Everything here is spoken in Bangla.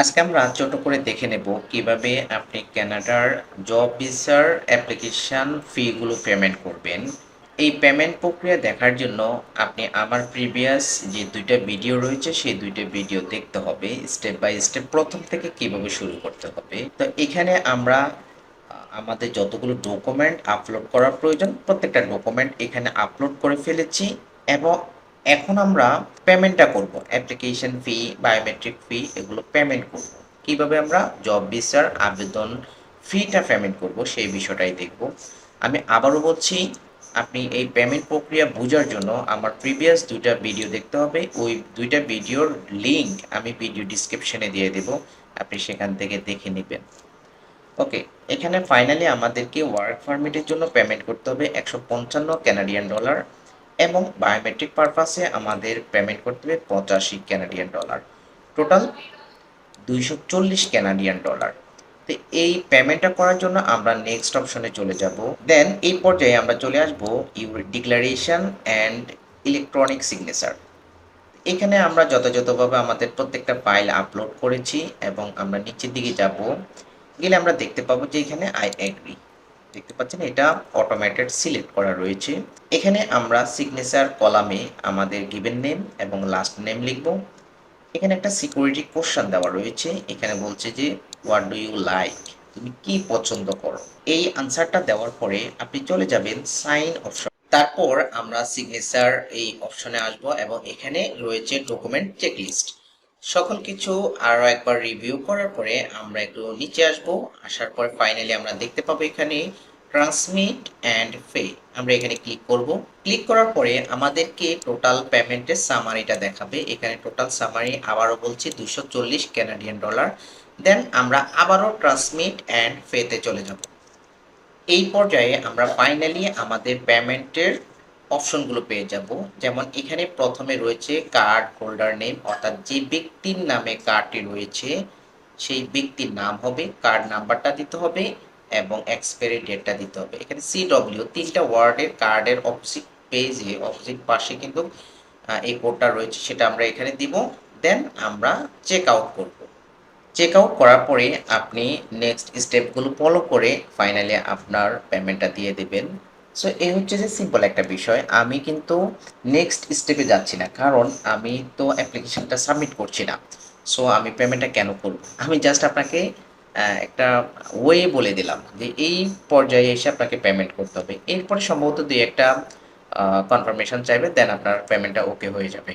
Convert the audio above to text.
আজকে আমরা ছোট করে দেখে নেব কীভাবে আপনি কানাডার জব ভিসার অ্যাপ্লিকেশন ফিগুলো পেমেন্ট করবেন। এই পেমেন্ট প্রক্রিয়া দেখার জন্য আপনি আমার প্রিভিয়াস যে দুইটা ভিডিও রয়েছে, সেই দুইটা ভিডিও দেখতে হবে স্টেপ বাই স্টেপ প্রথম থেকে কীভাবে শুরু করতে হবে। তো এখানে আমরা আমাদের যতগুলো ডকুমেন্ট আপলোড করার প্রয়োজন, প্রত্যেকটা ডকুমেন্ট এখানে আপলোড করে ফেলেছি এবং এখন আমরা পেমেন্টটা করব। অ্যাপ্লিকেশন ফি বায়োমেট্রিক ফি এগুলো পেমেন্ট করব। কীভাবে আমরা জব ভিসার আবেদন ফিটা পেমেন্ট করব সেই বিষয়টাই দেখব। আমি আবারও বলছি, আপনি এই পেমেন্ট প্রক্রিয়া বোঝার জন্য আমার প্রিভিয়াস দুইটা ভিডিও দেখতে হবে। ওই দুইটা ভিডিওর লিংক আমি ভিডিও ডিসক্রিপশনে দিয়ে দেব। আপনি সেখান থেকে দেখে নেবেন। ওকে এখানে ফাইনালি আমাদেরকে ওয়ার্ক পারমিটের জন্য পেমেন্ট করতে হবে। একশো পঞ্চান্ন ক্যানাডিয়ান ডলার এবং বায়োমেট্রিক পারপাসে আমাদের পেমেন্ট করতে হবে পঁচাশি ক্যানাডিয়ান ডলার টোটাল দুইশো চল্লিশ ক্যানাডিয়ান ডলার তো এই পেমেন্টটা করার জন্য আমরা নেক্সট অপশনে চলে যাব। দেন এই পর্যায়ে আমরা চলে আসব your declaration and electronic signature এখানে আমরা যথাযথভাবে আমাদের প্রত্যেকটা ফাইল আপলোড করেছি এবং আমরা নিচের দিকে যাব। গেলে আমরা দেখতে পাবো যে এখানে আই এগ্রি দেখতে পাচ্ছেন, এটা অটোমেটেড সিলেক্ট করা রয়েছে। এখানে আমরা সিগনেচার কলামে আমাদের গিভেন নেম এবং লাস্ট নেম লিখব। এখানে একটা সিকিউরিটি কোশ্চেন দেওয়া রয়েছে। এখানে বলছে যে হোয়াট ডু ইউ লাইক তুমি কি পছন্দ করো? এই আনসারটা দেওয়ার পরে আপনি চলে যাবেন সাইন অপশন তারপর আমরা সিগনেচার এই অপশনে আসব এবং এখানে রয়েছে ডকুমেন্ট চেকলিস্ট সকল কিছু আরও একবার রিভিউ করার পরে আমরা একটু নিচে আসব। আসার পর ফাইনালি আমরা দেখতে পাবো এখানে ট্রান্সমিট অ্যান্ড পে আমরা এখানে ক্লিক করব। ক্লিক করার পরে আমাদেরকে টোটাল পেমেন্টের সামারিটা দেখাবে। এখানে টোটাল সামারি আবারও বলছি, দুশো চল্লিশ ক্যানাডিয়ান ডলার দেন আমরা আবারও ট্রান্সমিট অ্যান্ড পেতে চলে যাব। এই পর্যায়ে আমরা ফাইনালি আমাদের পেমেন্টের অপশনগুলো পেয়ে যাব। যেমন এখানে প্রথমে রয়েছে কার্ড হোল্ডার নেম অর্থাৎ যে ব্যক্তির নামে কার্ডটি রয়েছে, সেই ব্যক্তির নাম হবে কার্ড নাম্বারটা দিতে হবে এবং এক্সপায়ারি ডেটটা দিতে হবে। এখানে সিডব্লিউ তিনটা ওয়ার্ডের কার্ডের অপোজিট পেজে অপোজিট পাশে কিন্তু এই কোডটা রয়েছে, সেটা আমরা এখানে দিব। দেন আমরা চেক আউট করব। চেক আউট করার পরে আপনি নেক্সট স্টেপগুলো ফলো করে ফাইনালি আপনার পেমেন্টটা দিয়ে দেবেন। সো এই হচ্ছে যে সিম্পল একটা বিষয়। আমি কিন্তু নেক্সট স্টেপে যাচ্ছি না, কারণ আমি তো অ্যাপ্লিকেশানটা সাবমিট করছি না। সো আমি পেমেন্টটা কেন করব? আমি জাস্ট আপনাকে একটা ওয়ে বলে দিলাম যে এই পর্যায়ে এসে আপনাকে পেমেন্ট করতে হবে। এরপরে সম্ভবত দুই একটা কনফার্মেশন চাইবে দেন আপনার পেমেন্টটা ওকে হয়ে যাবে।